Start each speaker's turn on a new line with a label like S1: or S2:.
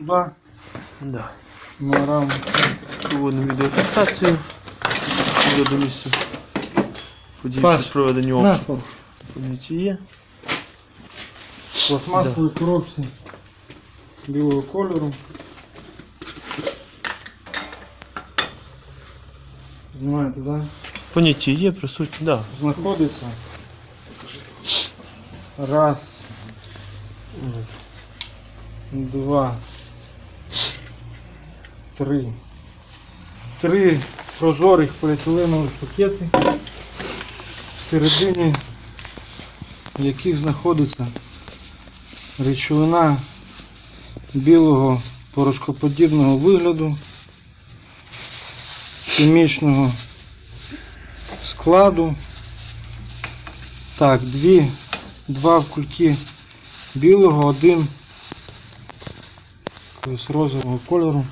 S1: туди.
S2: Да.
S1: Морам.
S2: Проводимо відеофіксацію. Вже до місця подій
S1: Паш,
S2: при проведенню
S1: На,
S2: обшуку. Поняття є.
S1: пластмасові коробці білого кольору. Знаєте, да?
S2: Поняття є, присутні, да.
S1: знаходиться. Раз. Два. Три. Три прозорих поліетиленових пакети, всередині яких знаходиться речовина білого порошкоподібного вигляду, хімічного складу. Так, дві, два кульки білого, один якогось розового кольору.